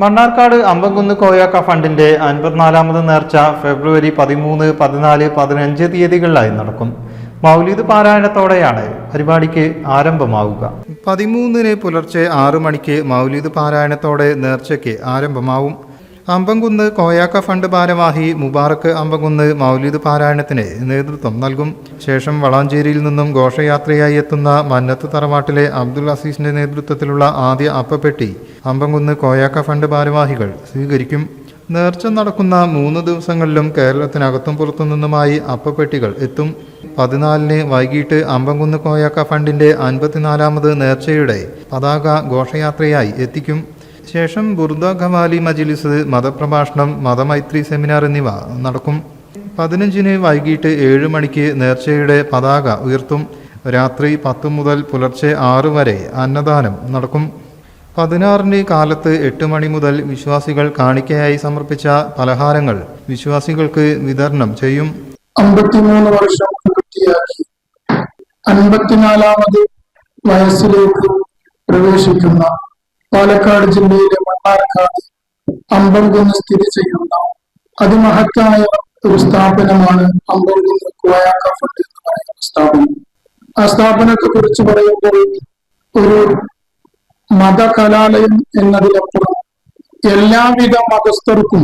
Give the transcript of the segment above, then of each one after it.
മണ്ണാർക്കാട് അമ്പംകുന്ന് കോയാക്ക ഫണ്ടിന്റെ അൻപത്തിനാലാമത് നേർച്ച ഫെബ്രുവരി പതിമൂന്ന് പതിനാല് പതിനഞ്ച് തീയതികളിലായി നടക്കും. മൗലീദ് പാരായണത്തോടെയാണ് പരിപാടിക്ക് ആരംഭമാവുക. പതിമൂന്നിന് പുലർച്ചെ ആറു മണിക്ക് മൗലീദ് പാരായണത്തോടെ നേർച്ചയ്ക്ക് ആരംഭമാവും. അമ്പംകുന്ന് കോയാക്ക ഫണ്ട് ഭാരവാഹി മുബാറക്ക് അമ്പംകുന്ന് മൗലീദ് പാരായണത്തിന് നേതൃത്വം നൽകും. ശേഷം വളാഞ്ചേരിയിൽ നിന്നും ഘോഷയാത്രയായി എത്തുന്ന മന്നത്ത് തറവാട്ടിലെ അബ്ദുൽ അസീസിന്റെ നേതൃത്വത്തിലുള്ള ആദ്യ അപ്പപ്പെട്ടി അമ്പംകുന്ന് കോയാക്ക ഫണ്ട് ഭാരവാഹികൾ സ്വീകരിക്കും. നേർച്ച നടക്കുന്ന മൂന്ന് ദിവസങ്ങളിലും കേരളത്തിനകത്തും പുറത്തു നിന്നുമായി അപ്പപ്പെട്ടികൾ എത്തും. പതിനാലിന് വൈകിട്ട് അമ്പംകുന്ന് കോയാക്ക ഫണ്ടിന്റെ അൻപത്തിനാലാമത് നേർച്ചയുടെ പതാക ഘോഷയാത്രയായി എത്തിക്കും. ശേഷം ബുർദ ഖവാലി മജിലിസ് മതപ്രഭാഷണം മതമൈത്രി സെമിനാർ എന്നിവ നടക്കും. പതിനഞ്ചിന് വൈകിട്ട് ഏഴ് മണിക്ക് നേർച്ചയുടെ പതാക ഉയർത്തും. രാത്രി പത്ത് മുതൽ പുലർച്ചെ ആറ് വരെ അന്നദാനം നടക്കും. പതിനാറിന് കാലത്ത് എട്ട് മണി മുതൽ വിശ്വാസികൾ കാണിക്കയായി സമർപ്പിച്ച പലഹാരങ്ങൾ വിശ്വാസികൾക്ക് വിതരണം ചെയ്യും. അമ്പത്തിമൂന്ന് വർഷം പൂർത്തിയാക്കി. അൻപത്തിനാലാമത് വയസ്സിലേക്ക് പ്രവേശിക്കുന്ന പാലക്കാട് ജില്ലയിലെ മണ്ണാർക്കാട് അമ്പംകുന്ന് സ്ഥിതി ചെയ്യുന്ന അതിമഹത്തായ ഒരു സ്ഥാപനമാണ് അമ്പംകുന്ന് കോയാക്ക ഫണ്ട് എന്ന് പറയുന്ന സ്ഥാപനം. ആ സ്ഥാപനത്തെ കുറിച്ച് പറയുമ്പോൾ ഒരു മതകലാലയം എന്നതിലപ്പുറം എല്ലാവിധ മതസ്ഥർക്കും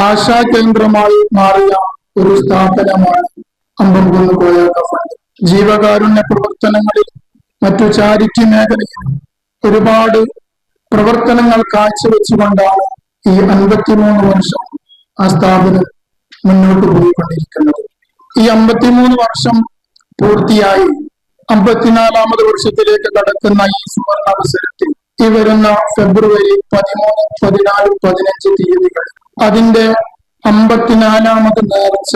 ആശാകേന്ദ്രമായി മാറിയ ഒരു സ്ഥാപനമാണ് അമ്പംകുന്ന് കോയാക്ക ഫണ്ട് ജീവകാരുണ്യ പ്രവർത്തനങ്ങളിൽ മറ്റു ചാരിറ്റി മേഖലയിൽ ഒരുപാട് പ്രവർത്തനങ്ങൾ കാഴ്ചവെച്ചുകൊണ്ടാണ് ഈ അൻപത്തിമൂന്ന് വർഷം ആ സ്ഥാപനം മുന്നോട്ട് പോയിക്കൊണ്ടിരിക്കുന്നത്. ഈ അമ്പത്തിമൂന്ന് വർഷം പൂർത്തിയായി അമ്പത്തിനാലാമത് വർഷത്തിലേക്ക് കടക്കുന്ന ഈ സുവർണ അവസരത്തിൽ ഈ വരുന്ന ഫെബ്രുവരി പതിമൂന്ന് പതിനാല് പതിനഞ്ച് തീയതികൾ അതിന്റെ അമ്പത്തിനാലാമത് നേർച്ച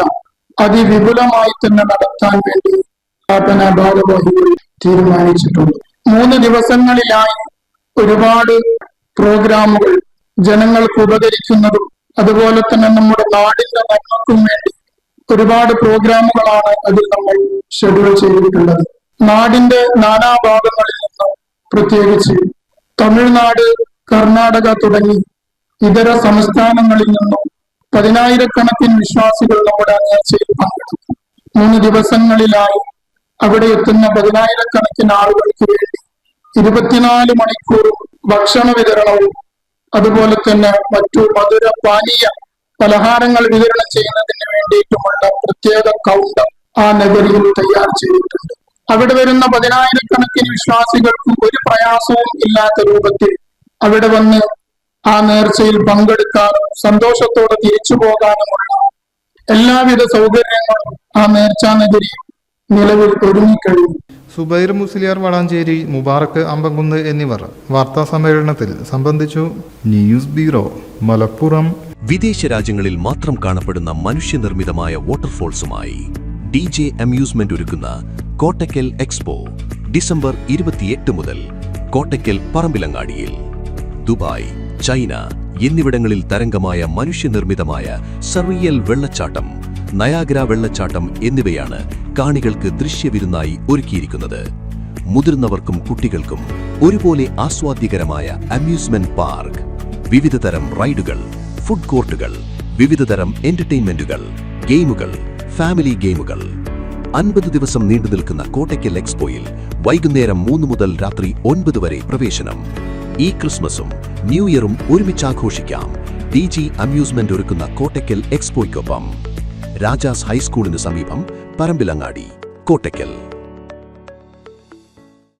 അതിവിപുലമായി തന്നെ നടത്താൻ വേണ്ടി സ്ഥാപന ഭാരവാഹികൾ തീരുമാനിച്ചിട്ടുണ്ട്. മൂന്ന് ദിവസങ്ങളിലായി ഒരുപാട് പ്രോഗ്രാമുകൾ ജനങ്ങൾക്ക് ഉപകരിക്കുന്നതും അതുപോലെ തന്നെ നമ്മുടെ നാടിന്റെ നന്മക്കും വേണ്ടി ഒരുപാട് പ്രോഗ്രാമുകളാണ് അതിൽ നമ്മൾ ഷെഡ്യൂൾ ചെയ്തിട്ടുള്ളത്. നാടിന്റെ നാനാഭാഗങ്ങളിൽ നിന്നും പ്രത്യേകിച്ച് തമിഴ്നാട് കർണാടക തുടങ്ങി ഇതര സംസ്ഥാനങ്ങളിൽ നിന്നും പതിനായിരക്കണക്കിന് വിശ്വാസികൾ നമ്മുടെ നേർച്ചയിൽ പങ്കെടുത്തു മൂന്ന് ദിവസങ്ങളിലായി അവിടെ എത്തുന്ന പതിനായിരക്കണക്കിന് ആളുകൾക്ക് വേണ്ടി ഇരുപത്തിനാല് മണിക്കൂർ ഭക്ഷണ വിതരണവും അതുപോലെ തന്നെ മറ്റു മധുര പാനീയ പലഹാരങ്ങൾ വിതരണം ചെയ്യുന്നതിന് വേണ്ടിയിട്ടുമുള്ള പ്രത്യേക കൗണ്ടർ ആ നഗരിയിൽ തയ്യാർ ചെയ്തിട്ടുണ്ട്. അവിടെ വരുന്ന പതിനായിരക്കണക്കിന് വിശ്വാസികൾക്കും ഒരു പ്രയാസവും ഇല്ലാത്ത രൂപത്തിൽ അവിടെ വന്ന് ആ നേർച്ചയിൽ പങ്കെടുക്കാനും സന്തോഷത്തോടെ തിരിച്ചു പോകാനുമുള്ള എല്ലാവിധ സൗകര്യങ്ങളും ആ നേർച്ചാ നഗരി നിലവിൽ ഒരുങ്ങിക്കഴിഞ്ഞു. സുബൈർ മുസ്ലിയാർ വളാഞ്ചേരി മുബാറക്ക് അമ്പംകുന്ന് എന്നിവർ വാർത്താ സമ്മേളനത്തിൽ സംബന്ധിച്ചു. News bureau Malappuram. വിദേശ രാജ്യങ്ങളിൽ മാത്രം കാണപ്പെടുന്ന മനുഷ്യനിർമ്മിതമായ വാട്ടർഫോൾസുമായി ഡി ജെ അമ്യൂസ്മെന്റ് ഒരുക്കുന്ന കോട്ടക്കൽ എക്സ്പോ ഡിസംബർ ഇരുപത്തിയെട്ട് മുതൽ കോട്ടക്കൽ പറമ്പിലങ്ങാടിയിൽ. ദുബായ് ചൈന എന്നിവിടങ്ങളിൽ തരംഗമായ മനുഷ്യനിർമ്മിതമായ സർവിയൽ വെള്ളച്ചാട്ടം നയാഗ്ര വെള്ളച്ചാട്ടം എന്നിവയാണ് കാണികൾക്ക് ദൃശ്യവിരുന്നായി ഒരുക്കിയിരിക്കുന്നത്. മുതിർന്നവർക്കും കുട്ടികൾക്കും ഒരുപോലെ ആസ്വാദ്യകരമായ അമ്യൂസ്മെന്റ് പാർക്ക് വിവിധതരം റൈഡുകൾ ഫുഡ് കോർട്ടുകൾ വിവിധതരം എന്റർടൈൻമെന്റുകൾ ഗെയിമുകൾ ഫാമിലി ഗെയിമുകൾ. അൻപത് ദിവസം നീണ്ടു നിൽക്കുന്ന കോട്ടയ്ക്കൽ എക്സ്പോയിൽ വൈകുന്നേരം മൂന്ന് മുതൽ രാത്രി ഒൻപത് വരെ പ്രവേശനം. ഈ ക്രിസ്മസും ന്യൂ ഇയറും ഒരുമിച്ച് ആഘോഷിക്കാം ഡി ജി അമ്യൂസ്മെന്റ് ഒരുക്കുന്ന കോട്ടയ്ക്കൽ എക്സ്പോയ്ക്കൊപ്പം. രാജാസ് ഹൈസ്കൂളിന് സമീപം പറമ്പിലങ്ങാടി കോട്ടയ്ക്കൽ.